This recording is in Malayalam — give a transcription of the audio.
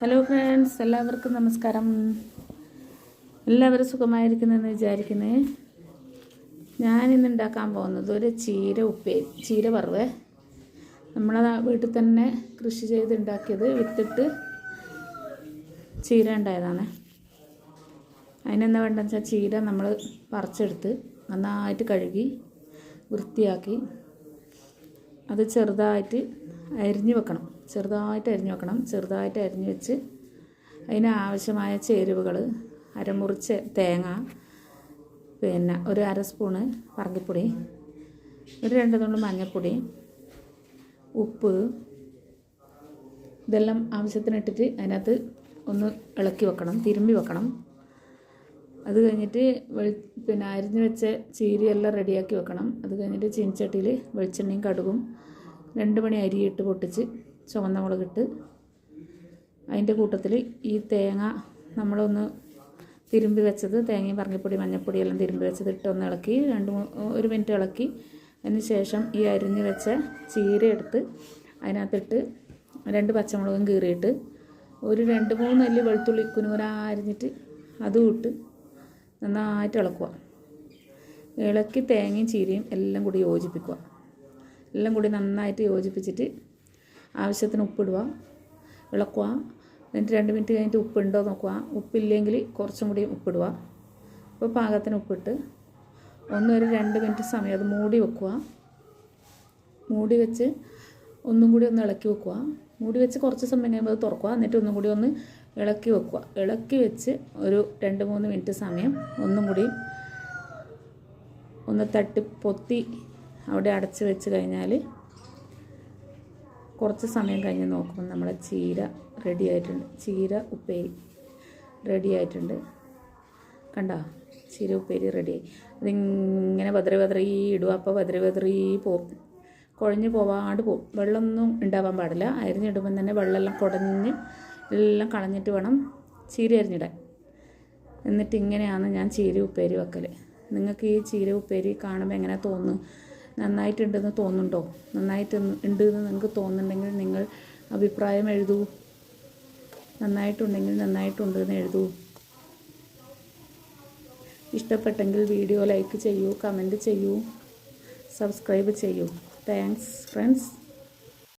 ഹലോ ഫ്രണ്ട്സ് എല്ലാവർക്കും നമസ്കാരം. എല്ലാവരും സുഖമായിരിക്കുന്നെന്ന് വിചാരിക്കുന്നേ. ഞാനിന്ന് ഉണ്ടാക്കാൻ പോകുന്നത് ഒരു ചീര ഉപ്പേ ചീര വറവ്. നമ്മളെ വീട്ടിൽ തന്നെ കൃഷി ചെയ്ത് ഉണ്ടാക്കിയത് വിത്തിട്ട് ചീര ഉണ്ടായതാണ്. അതിനെന്താ വേണ്ടതെന്ന് വെച്ചാൽ ചീര നമ്മൾ പറിച്ചെടുത്ത് നന്നായിട്ട് കഴുകി വൃത്തിയാക്കി അത് ചെറുതായിട്ട് അരിഞ്ഞു വെക്കണം. ചെറുതായിട്ട് അരിഞ്ഞു വെക്കണം. ചെറുതായിട്ട് അരിഞ്ഞു വെച്ച് അതിന് ആവശ്യമായ ചേരുവകൾ അരമുറിച്ച് തേങ്ങ പിന്നെ ഒരു അര സ്പൂണ് പറങ്കിപ്പൊടി ഒരു രണ്ട് തുണ്ട് മഞ്ഞൾപ്പൊടി ഉപ്പ് ഇതെല്ലാം ആവശ്യത്തിന് ഇട്ടിട്ട് അതിനകത്ത് ഒന്ന് ഇളക്കി വെക്കണം തിരുമ്പി വെക്കണം. അത് കഴിഞ്ഞിട്ട് വെളി പിന്നെ അരിഞ്ഞ് വെച്ച ചീരയെല്ലാം റെഡിയാക്കി വെക്കണം. അത് കഴിഞ്ഞിട്ട് ചീനിച്ചട്ടിയിൽ വെളിച്ചെണ്ണയും കടുകും രണ്ട് മണി അരിയിട്ട് പൊട്ടിച്ച് ചുവന്ന മുളകിട്ട് അതിന്റെ കൂട്ടത്തിൽ ഈ തേങ്ങ നമ്മളൊന്ന് തിരുമ്പി വെച്ചത് തേങ്ങയും പറങ്ങിപ്പൊടി മഞ്ഞൾപ്പൊടി എല്ലാം തിരുമ്പി വെച്ചത് ഇട്ട് ഒന്ന് ഇളക്കി രണ്ട് ഒരു മിനിറ്റ് ഇളക്കി. അതിന് ശേഷം ഈ അരിഞ്ഞ് വെച്ച ചീര എടുത്ത് അതിനകത്തിട്ട് രണ്ട് പച്ചമുളകും കീറിയിട്ട് ഒരു രണ്ട് മൂന്ന് അല്ലി വെളുത്തുള്ളി കുനുകുന അരിഞ്ഞിട്ട് അതും ഇട്ട് നന്നായിട്ട് ഇളക്കുക. ഇളക്കി തേങ്ങയും ചീരയും എല്ലാം കൂടി യോജിപ്പിക്കുക. എല്ലാം കൂടി നന്നായിട്ട് യോജിപ്പിച്ചിട്ട് ആവശ്യത്തിന് ഉപ്പിടുക ഇളക്കുക എന്നിട്ട് രണ്ട് മിനിറ്റ് കഴിഞ്ഞിട്ട് ഉപ്പുണ്ടോ നോക്കുക. ഉപ്പില്ലെങ്കിൽ കുറച്ചും കൂടി ഉപ്പിടുക. അപ്പോൾ പാകത്തിന് ഉപ്പിട്ട് ഒന്നൊരു രണ്ട് മിനിറ്റ് സമയം അത് മൂടി വെക്കുക. മൂടി വെച്ച് ഒന്നും കൂടി ഒന്ന് ഇളക്കി വെക്കുക. മൂടി വെച്ച് കുറച്ച് സമയം കഴിയുമ്പോൾ അത് തുറക്കുക. എന്നിട്ട് ഒന്നും കൂടി ഒന്ന് ഇളക്കി വെക്കുക. ഇളക്കി വെച്ച് ഒരു രണ്ട് മൂന്ന് മിനിറ്റ് സമയം ഒന്നും കൂടി ഒന്ന് തട്ടി പൊത്തി അവിടെ അടച്ച് വെച്ച് കഴിഞ്ഞാൽ കുറച്ച് സമയം കഴിഞ്ഞ് നോക്കുമ്പോൾ നമ്മുടെ ചീര റെഡി ആയിട്ടുണ്ട്. ചീര ഉപ്പേരി റെഡി ആയിട്ടുണ്ട്. കണ്ടോ? ചീര ഉപ്പേരി റെഡിയായി അതിങ്ങനെ വതറി വതറി ഇടുക. അപ്പോൾ വതറി വതറി പോകും കുഴഞ്ഞ് പോവാണ്ട് പോകും വെള്ളമൊന്നും ഉണ്ടാവാൻ പാടില്ല. അരിഞ്ഞിടുമ്പം തന്നെ വെള്ളമെല്ലാം കുടഞ്ഞ് എല്ലാം കളഞ്ഞിട്ട് വേണം ചീര അരിഞ്ഞിടാൻ. എന്നിട്ട് ഇങ്ങനെയാണ് ഞാൻ ചീര ഉപ്പേരി വെക്കൽ നിങ്ങൾക്ക് ഈ ചീര ഉപ്പേരി കാണുമ്പോൾ എങ്ങനെ തോന്നുന്നു നന്നായിട്ടുണ്ടെന്ന് തോന്നുന്നുണ്ടോ? നന്നായിട്ട് ഉണ്ട് എന്ന് നിങ്ങൾക്ക് തോന്നുന്നുണ്ടെങ്കിൽ നിങ്ങൾ അഭിപ്രായം എഴുതൂ. നന്നായിട്ടുണ്ടെങ്കിൽ നന്നായിട്ടുണ്ട് എന്ന് എഴുതൂ. ഇഷ്ടപ്പെട്ടെങ്കിൽ വീഡിയോ ലൈക്ക് ചെയ്യൂ കമന്റ് ചെയ്യൂ സബ്സ്ക്രൈബ് ചെയ്യൂ. Thanks friends.